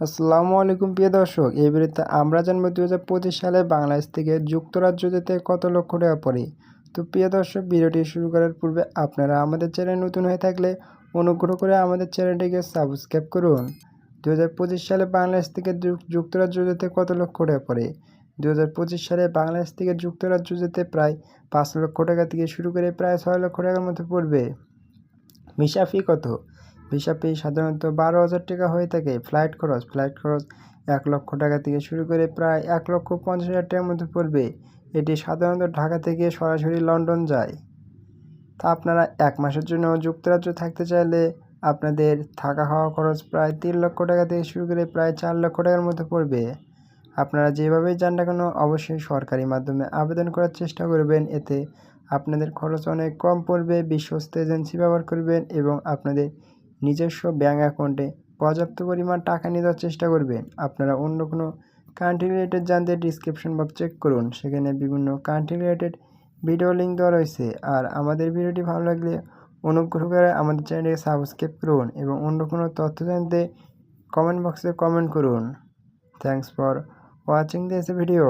আসসালামু আলাইকুম, প্রিয় দর্শক। এই ভিডিওতে আমরা জানব দু হাজার পঁচিশ সালে বাংলাদেশ থেকে যুক্তরাজ্য যেতে কত লক্ষ টাকা পড়ে। তো প্রিয় দর্শক, ভিডিওটি শুরু করার পূর্বে আপনারা আমাদের চ্যানেল নতুন হয়ে থাকলে অনুগ্রহ করে আমাদের চ্যানেলটিকে সাবস্ক্রাইব করুন। দু হাজার পঁচিশ সালে বাংলাদেশ থেকে যুক- যুক্তরাজ্য যেতে কত লক্ষ টাকা পড়ে? দু হাজার পঁচিশ সালে বাংলাদেশ থেকে যুক্তরাজ্য যেতে প্রায় পাঁচ লক্ষ টাকা থেকে শুরু করে প্রায় ছয় লক্ষ টাকার মতো পড়বে। ভিসা ফি কত? ভিসা ফি সাধারণত বারো হাজার টাকা হয়ে থাকে। ফ্লাইট খরচ ফ্লাইট খরচ এক লক্ষ টাকা থেকে শুরু করে প্রায় এক লক্ষ পঞ্চাশ হাজার টাকার মধ্যে পড়বে। এটি সাধারণত ঢাকা থেকে সরাসরি লন্ডন যায়। তা আপনারা এক মাসের জন্য যুক্তরাজ্য থাকতে চাইলে আপনাদের থাকা খাওয়া খরচ প্রায় তিন লক্ষ টাকা থেকে শুরু করে প্রায় চার লক্ষ টাকার মধ্যে পড়বে। আপনারা যেভাবেই যান না কেন অবশ্যই সরকারি মাধ্যমে আবেদন করার চেষ্টা করবেন। এতে আপনাদের খরচ অনেক কম পড়বে, বিশ্বস্ত এজেন্সি ব্যবহার করবেন এবং আপনাদের নিজস্ব ব্যাঙ্ক অ্যাকাউন্টে পর্যাপ্ত পরিমাণ টাকা নিয়ে যাওয়ার চেষ্টা করবেন। আপনারা অন্য কোনো কান্ট্রি রিলেটেড জানতে ডিসক্রিপশন বক্স চেক করুন। সেখানে বিভিন্ন কান্ট্রি রিলেটেড ভিডিও লিঙ্ক দেওয়া রয়েছে। আর আমাদের ভিডিওটি ভালো লাগলে অনুগ্রহ করে আমাদের চ্যানেলটিকে সাবস্ক্রাইব করুন এবং অন্য কোনো তথ্য জানতে কমেন্ট বক্সে কমেন্ট করুন। Thanks for watching this video